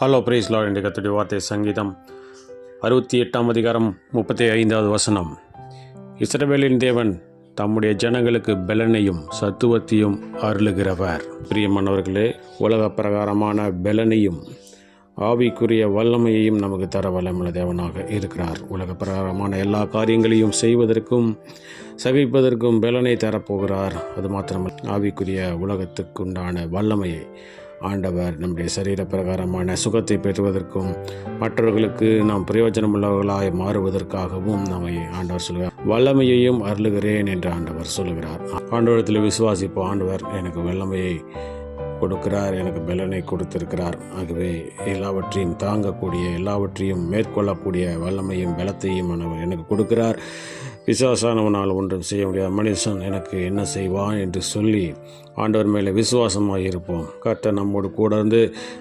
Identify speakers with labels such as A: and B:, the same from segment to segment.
A: Hello பிரீஸ்லா Lord என்ற கத்துடைய வார்த்தை சங்கீதம் அறுபத்தி எட்டாம் அதிகாரம் முப்பத்தி ஐந்தாவது வசனம். இஸ்ரவேலின் தேவன் தம்முடைய ஜனங்களுக்கு பெலனையும் சத்துவத்தையும் அருளுகிறவர். பிரியமானவர்களே உலக பிரகாரமான பெலனையும் ஆவிக்குரிய வல்லமையையும் நமக்கு தர வல்லமுள்ள தேவனாக இருக்கிறார். உலக பிரகாரமான எல்லா காரியங்களையும் செய்வதற்கும் சகிப்பதற்கும் பெலனை தரப்போகிறார். அது மாத்திரமல்ல ஆவிக்குரிய உலகத்துக்குண்டான வல்லமையை ஆண்டவர் நம்முடைய சரீர பிரகாரமான சுகத்தை பெறுவதற்கும் மற்றவர்களுக்கு நாம் பிரயோஜனமுள்ளவர்களாய் மாறுவதற்காகவும் நம்மை ஆண்டவர் சொல்கிறார் வல்லமையையும் அருளுகிறேன் என்று ஆண்டவர் சொல்லுகிறார். ஆண்டவரத்தில் விசுவாசிப்போ ஆண்டவர் எனக்கு வல்லமையை கொடுக்கிறார் எனக்கு பலனை கொடுத்திருக்கிறார். ஆகவே எல்லாவற்றையும் தாங்கக்கூடிய எல்லாவற்றையும் மேற்கொள்ளக்கூடிய வல்லமையும் பலத்தையும் எனக்கு கொடுக்கிறார். விசுவாசானவனால் ஒன்றும் செய்ய முடியாத. மனுஷன் எனக்கு என்ன செய்வான் என்று சொல்லி ஆண்டவர் மேலே விசுவாசமாக இருப்போம். கர்த்தர் நம்மோடு கூட இருந்து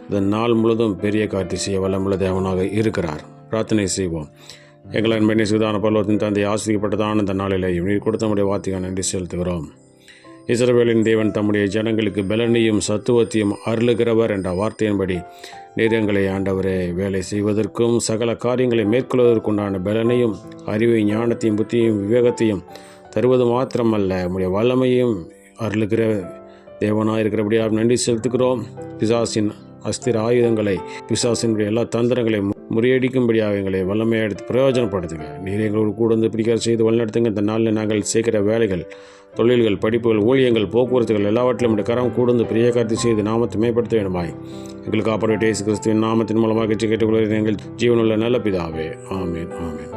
A: இந்த நாள் முழுதும் பெரிய காட்டி செய்ய வல்லமுள்ள தேவனாக இருக்கிறார். பிரார்த்தனை செய்வோம். எங்களை அன்பனை சுதான பல்லவத்தின் தந்தை ஆசிரியப்பட்டதான இந்த நாளிலே நீர் கொடுத்த முடிய வார்த்தையை நன்றி செலுத்துகிறோம். இஸ்ரவேலின் தேவன் தம்முடைய ஜனங்களுக்கு பலனையும் சத்துவத்தையும் அருளுகிறவர் என்ற வார்த்தையின்படி நீரங்களை ஆண்டவரே வேலை செய்வதற்கும் சகல காரியங்களை மேற்கொள்வதற்குண்டான பலனையும் அறிவை ஞானத்தையும் புத்தியையும் விவேகத்தையும் தருவது மாத்திரமல்ல. நம்முடைய வல்லமையும் அருளுகிற தேவனாக இருக்கிறபடியாக நன்றி செலுத்துகிறோம். பிசாசின் அஸ்திர ஆயுதங்களை பிசாசினுடைய எல்லா தந்திரங்களை முறியடிக்கும்படியாக எங்களை வல்லமையாக எடுத்து பிரயோஜனப்படுத்துங்க நீர் எங்களோடு கூட வந்து பிடிக்கிற செய்து வழிநடத்துங்க. இந்த நாளில் நாங்கள் சேர்க்கிற வேலைகள் தொழில்கள் படிப்புகள் ஊழியங்கள் போக்குவரத்துகள் எல்லாவற்றிலும் இந்த கரம் கூடுந்து பிரிய கார்த்தி செய்து நாமத்தை மேம்படுத்த வேண்டுமாய். எங்களுக்கு ஆப்பரேட் இயேசு கிறிஸ்துவின் நாமத்தின் மூலமாக கேட்டுக்கொள்கிறேன். எங்கள் ஜீவனுள்ள நல்ல பிதாவே. ஆமீன் ஆமீன்.